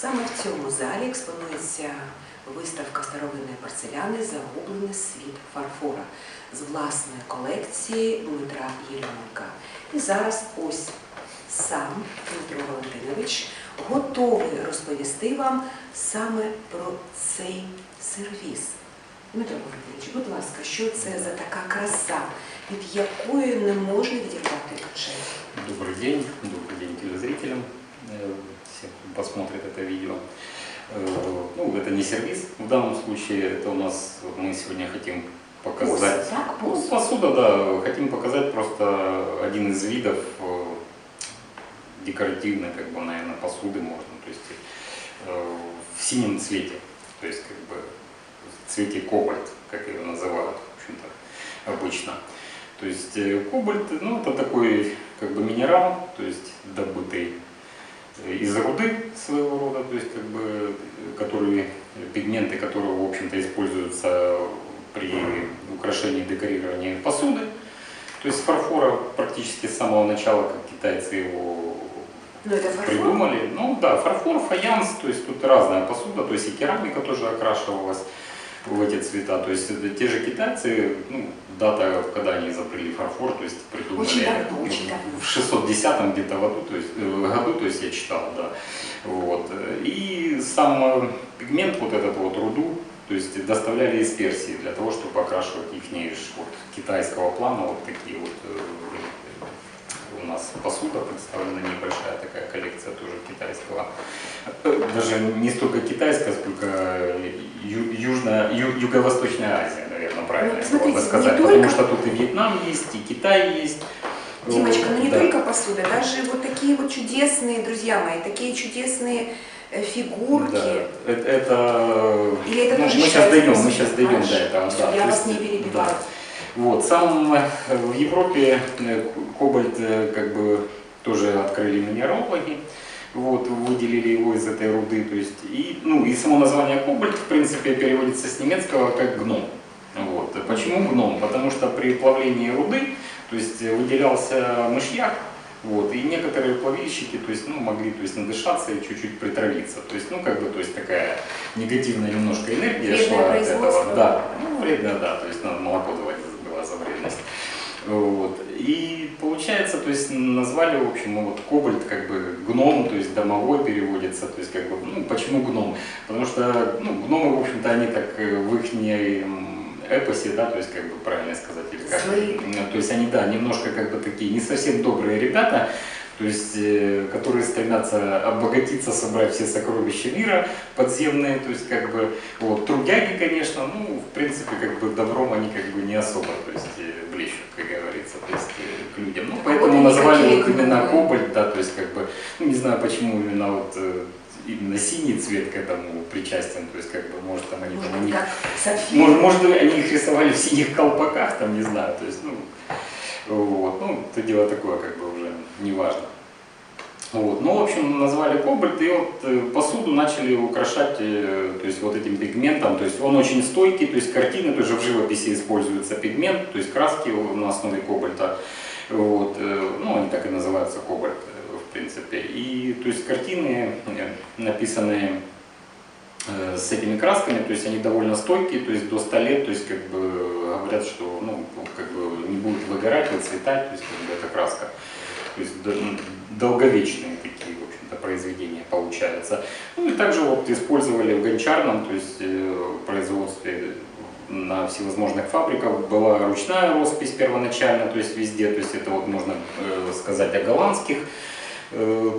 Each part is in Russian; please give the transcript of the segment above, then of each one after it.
Саме в цьому залі експонується виставка старовинної порцеляни Загублений світ фарфора з власної колекції Дмитра Єрьоменка. І зараз ось сам Дмитро Валентинович готовий розповісти вам саме про цей сервіс. Дмитро Валентинович, будь ласка, що це за така краса, від якої не можна відірвати очей? Добрый день, добрый день телезрителям, э, всем, кто посмотрит это видео. Э, Ну, это не сервис, в данном случае это у нас, мы сегодня хотим показать... Посуд, так, Ну, посуд. посуда, да, хотим показать просто один из видов э, декоративной, как бы, наверное, посуды можно, то есть в синем цвете, то есть как бы в цвете кобальт, как ее называют, в общем-то, обычно. То есть кобальт, ну, это такой как бы минерал, то есть добытый из руды своего рода, то есть как бы, который, пигменты которого, в общем-то, используются при украшении и декорировании посуды. То есть фарфора практически с самого начала, как китайцы его Ну, это фарфор? придумали. Ну да, фарфор, фаянс, то есть тут разная посуда, то есть и керамика тоже окрашивалась в эти цвета. То есть это те же китайцы, ну, дата, когда они изобрели фарфор, то есть придумали Очень давно, очень давно. в 610 где-то году, то есть, э, году, то есть я читал, да. Вот. И сам э, пигмент, вот этот вот руду, то есть доставляли из Персии для того, чтобы окрашивать их вот, китайского плана, вот такие вот э, у нас посуда представлена, небольшая такая коллекция тоже китайского. Э, Даже не столько китайская, сколько ю- южная, ю- юго-восточная Азия, наверное, правильно Ну, смотрите, не сказать. только- Потому что тут и Вьетнам есть, и Китай есть. Димочка, ну не Да. только посуда, даже вот такие вот чудесные, друзья мои, такие чудесные э, фигурки. Да, это, это- Или это ну, мы сейчас дойдем, мы сейчас дойдем до этого. Да. я вас не перебиваю. да. Вот, сам э, в Европе э, кобальт э, как бы тоже открыли минералоги, вот, выделили его из этой руды, то есть, и, ну, и само название кобальт, в принципе, переводится с немецкого как гном. Вот. Почему гном? Потому что при плавлении руды, то есть выделялся мышьяк, вот, и некоторые плавильщики, то есть, ну, могли, то есть, надышаться и чуть-чуть притравиться. То есть, ну, как бы, то есть, такая негативная немножко энергия Вредное шла от этого. Да, ну, вредно, да, то есть, надо молоко давать. Вот. И получается, то есть назвали, в общем, ну, вот кобальт как бы гном, то есть домовой переводится, то есть как бы, ну почему гном? Потому что, ну, гномы, в общем-то, они так э, в их эпосе, да, то есть как бы правильно сказать, или как, Злые. то есть они, да, немножко как бы такие не совсем добрые ребята, то есть, э, которые стремятся обогатиться, собрать все сокровища мира подземные, то есть, как бы, вот, трудяги, конечно, ну, в принципе, как бы, добром они, как бы, не особо, то есть, э, блещут, как говорится, то есть, э, к людям. Ну, поэтому они какие вот именно кобальт, да, то есть, как бы, ну, не знаю, почему именно вот э, именно синий цвет к этому причастен, то есть, как бы, может, там они, Может там, сапфир. может, может, они их рисовали в синих колпаках, там, не знаю, то есть, ну, вот, ну, это дело такое, как бы, уже не важно. Вот. Ну, в общем, назвали кобальт, и вот э, посуду начали украшать, э, то есть, вот этим пигментом, то есть, он очень стойкий, то есть, картины, тоже в живописи используется пигмент, то есть, краски на основе кобальта, вот, э, ну, они так и называются кобальт, э, в принципе, и, то есть, картины, э, написанные с этими красками, то есть они довольно стойкие, то есть до 100 лет, то есть как бы говорят, что ну, как бы не будет выгорать, выцветать, то есть как бы эта краска. То есть долговечные такие, в общем-то, произведения получаются. Ну и также вот использовали в гончарном, то есть производстве на всевозможных фабриках. Была ручная роспись первоначально, то есть везде, то есть это вот можно э, сказать о голландских э,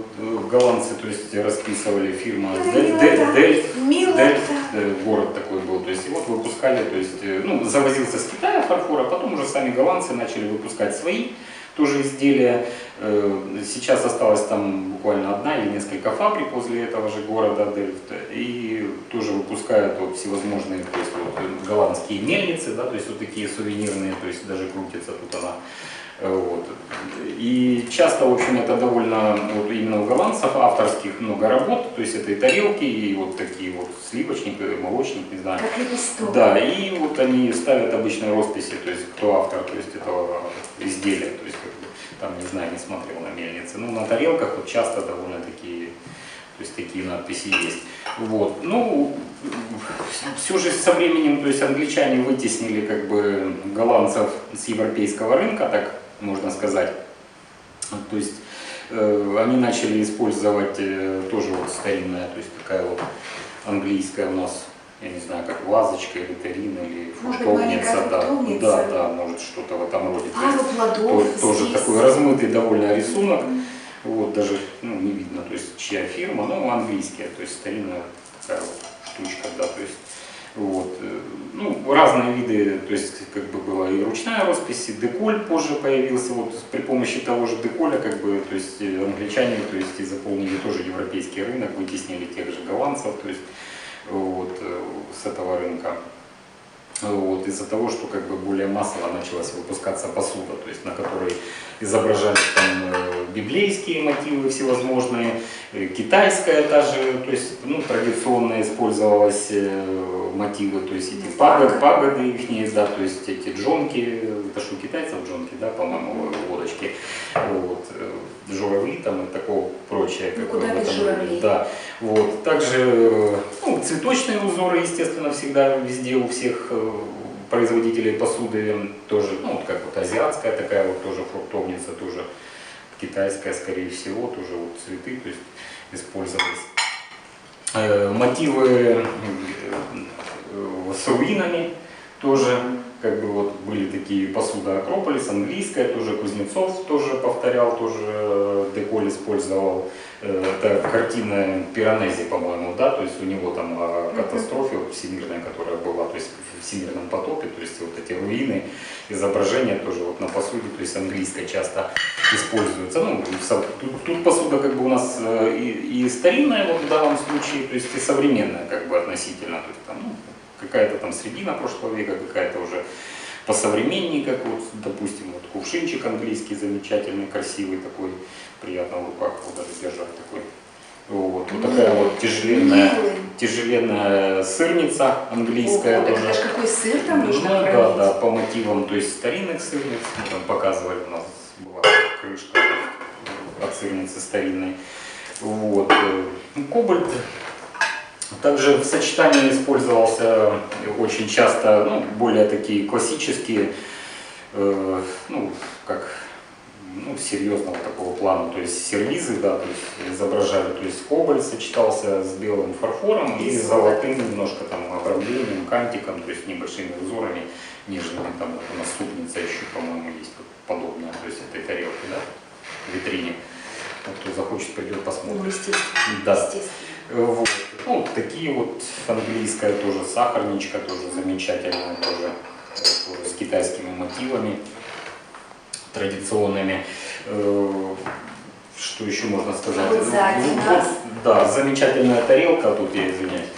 голландцы, то есть расписывали фирма Дель, Дель, Дель, Мило Дель, так. э, город такой был, то есть и вот выпускали, то есть, ну, завозился с Китая фарфор, а потом уже сами голландцы начали выпускать свои тоже изделия, Э, Сейчас осталась там буквально одна или несколько фабрик возле этого же города Дельфт. И тоже выпускают вот всевозможные то есть, вот, э, голландские мельницы, да, то есть вот такие сувенирные, то есть даже крутится тут она. Вот. И часто, в общем, это довольно, вот именно у голландцев авторских много работ, то есть это и тарелки, и вот такие вот сливочник, молочник, не знаю. Как. Да, и вот они ставят обычные росписи, то есть кто автор то есть, этого изделия, то есть там, не знаю, не смотрел на мельнице. Ну, на тарелках вот часто довольно такие, то есть такие надписи есть. Вот. Ну, все же со временем, то есть англичане вытеснили как бы голландцев с европейского рынка, так можно сказать. То есть э, они начали использовать э, тоже вот старинная, то есть такая вот английская у нас, я не знаю, как вазочка или тарина или фруктовница, да, фруктовница. да, да, может что-то в этом роде. То есть Пару плодов то- тоже такой размытый довольно рисунок, вот даже ну, не видно, то есть чья фирма, ну английская, то есть старинная такая вот штучка, да, то есть вот, э, ну, разные виды, то есть как бы была и ручная роспись, и деколь позже появился, вот при помощи того же деколя, как бы, то есть э, англичане, то есть и заполнили тоже европейский рынок, вытеснили тех же голландцев, то есть вот, э, с этого рынка. Вот, из-за того, что как бы более массово началась выпускаться посуда, то есть на которой изображались там библейские мотивы всевозможные, э, китайская даже, то есть ну, традиционно использовалась э, мотивы, то есть эти пагоды, пагоды их, да, то есть эти джонки, это что китайцев джонки, да, по-моему, лодочки, вот, э, журавли там и такого прочее. Ну, куда без журавлей? Да, вот. Также э, ну, цветочные узоры, естественно, всегда везде у всех производителей посуды тоже, ну, вот как вот азиатская такая вот тоже фруктовница, тоже китайская, скорее всего, тоже вот цветы, то есть использовались. Э, Мотивы э, э, с руинами тоже, как бы вот были такие посуда Акрополис, английская, тоже Кузнецов тоже повторял, тоже э, Деколь использовал. Э, Это картина Пиранези, по-моему, да, то есть у него там о катастрофе вот всемирной, которая была, то есть в всемирном потопе, то есть вот эти руины, изображения тоже вот на посуде, то есть английской часто используются. Ну, тут, тут посуда как бы у нас э, и, и старинная вот в данном случае, то есть и современная как бы относительно, то есть там ну, какая-то там средина прошлого века, какая-то уже посовременнее, как вот, допустим, вот кувшинчик английский замечательный, красивый такой, приятно в руках его даже держать такой. Вот, вот такая вот тяжеленная, тяжеленная сырница английская Ого, так тоже. это ж какой сыр там нужно Ну, да, хранить. да, по мотивам, то есть старинных сырниц, там показывали у нас была крышка от сырницы старинной. Вот. э, ну, Кобальт также в сочетании использовался очень часто, ну, более такие классические, э, ну, как ну, серьезного такого плана, то есть сервизы, да, то есть изображали, то есть кобальт сочетался с белым фарфором и золотым немножко там обрамлением, кантиком, то есть небольшими узорами, нежными, там вот у нас ступница еще, по-моему, есть подобная, то есть этой тарелки, да, в витрине. Вот кто захочет, придет Ну, посмотрит. естественно. Да. естественно. Вот. Ну, такие вот английская тоже сахарничка, тоже замечательная, тоже, э, тоже с китайскими мотивами традиционными. Э, Что еще можно сказать? Вот Ну, вот, да, замечательная тарелка, тут я извиняюсь.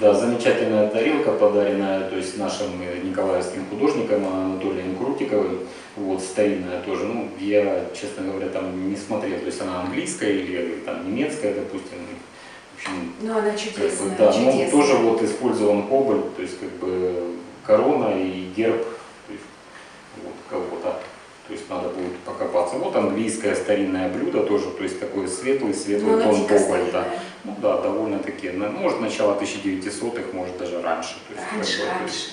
Да, замечательная тарелка, подаренная то есть нашим э, николаевским художником Анатолием Крутиковым. Вот, старинная тоже. Ну, я, честно говоря, там не смотрел, то есть она английская или там немецкая, допустим. Общем, Ну, она как чудесная, бы, да, ну, чудесная. тоже вот использован кобальт, то есть как бы корона и герб то есть, вот, кого-то. То есть надо будет покопаться. Вот английское старинное блюдо тоже, то есть такой светлый, Ну, светлый она тон кобальта. Ну да, довольно-таки, на- может начало 1900-х, может даже раньше. То есть, как Раньше, бы, то есть, раньше.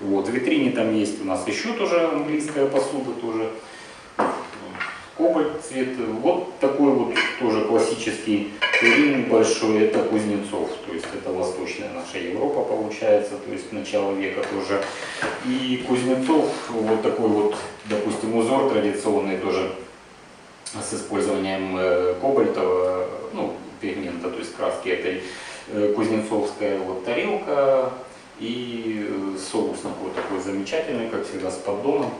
вот, в витрине там есть у нас еще тоже английская посуда, тоже кобальт цвет. Вот такой вот тоже классический рим большой, это Кузнецов, то есть это восточная наша Европа получается, то есть начало века тоже. И Кузнецов вот такой вот, допустим, узор традиционный тоже с использованием э, кобальтового, ну, пигмента, то есть краски этой э, кузнецовская вот тарелка и э, соус такой, такой замечательный, как всегда, с поддоном.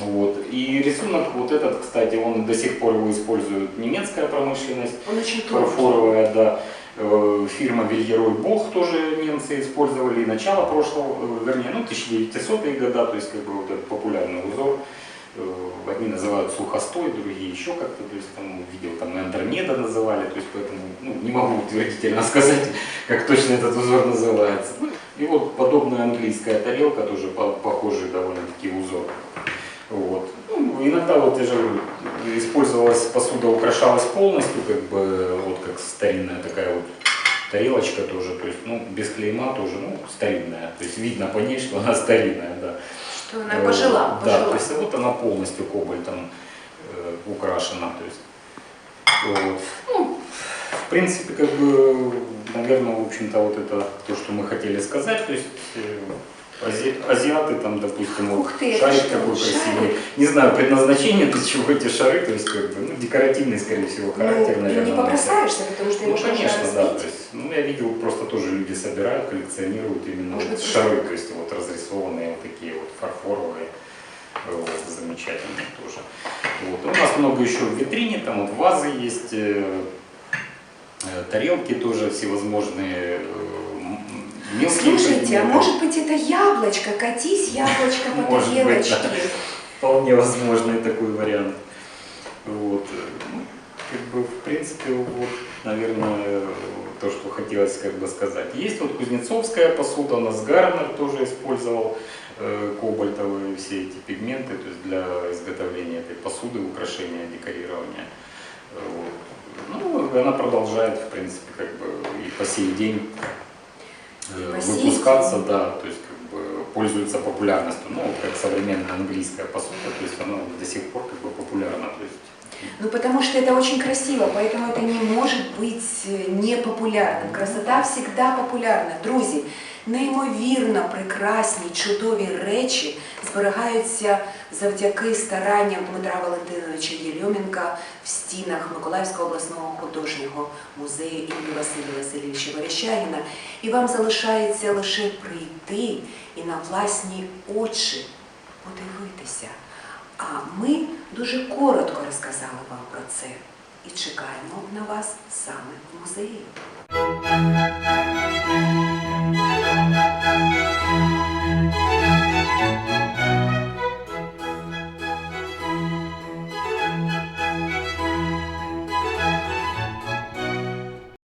Вот. И рисунок вот этот, кстати, он до сих пор его использует немецкая промышленность, Он очень фарфоровая, да. Э, Фирма Вильерой Бог тоже немцы использовали и начало прошлого, э, вернее, ну, 1900-е года, то есть как бы вот этот популярный узор. Э, Одни называют сухостой, другие еще как-то, то есть там видел, там Андромеда называли, то есть поэтому ну, не могу утвердительно сказать, как точно этот узор называется. Ну, И вот подобная английская тарелка, тоже по- похожий довольно-таки узор. Иногда вот я же говорю, использовалась посуда, украшалась полностью, как бы вот как старинная такая вот тарелочка тоже, то есть ну без клейма тоже, ну старинная, то есть видно по ней, что она старинная, да. Что она пожила, Э, Да, пожила. то есть вот она полностью кобальтом э, украшена, то есть вот. Ну, в принципе, как бы, наверное, в общем-то, вот это то, что мы хотели сказать, то есть э, ази- азиаты там, допустим, вот ты, шарик такой шарик? красивый. Не знаю предназначение для чего эти шары, то есть как бы, ну, декоративный, скорее всего, характер, Ну, наверное. не побросаешься, потому что Ну, его конечно, можно да. То есть, ну, я видел, просто тоже люди собирают, коллекционируют именно Может вот быть, шары, то есть вот разрисованные вот такие вот фарфоровые, вот, замечательные тоже. Вот. У нас много еще в витрине, там вот вазы есть, э, э, тарелки тоже всевозможные, Слушайте, а может быть это яблочко? Катись, яблочко по Может быть, тарелочке. да. Вполне возможный такой вариант. Вот. ну, Как бы, в принципе, вот, наверное, то, что хотелось как бы сказать. Есть вот кузнецовская посуда, у нас Гарнер тоже использовал э, кобальтовые все эти пигменты, то есть для изготовления этой посуды, украшения, декорирования. Вот. Ну, она продолжает, в принципе, как бы и по сей день э, сей выпускаться, да, то есть как бы пользуется популярностью, ну, как современная английская посуда, то есть она до сих пор как бы популярна, то есть Ну, потому что это очень красиво, поэтому это не может быть е, непопулярним. Красота всегда популярна. Друзі, неймовірно прекрасні, чудові речі зберігаються завдяки старанням Дмитра Валентиновича Єльоменка в стінах Миколаївського обласного художнього музею імені Василія Васильовича Верещагіна. І вам залишається лише прийти і на власні очі подивитися. А ми дуже коротко розказали вам про це і чекаємо на вас саме в музеї.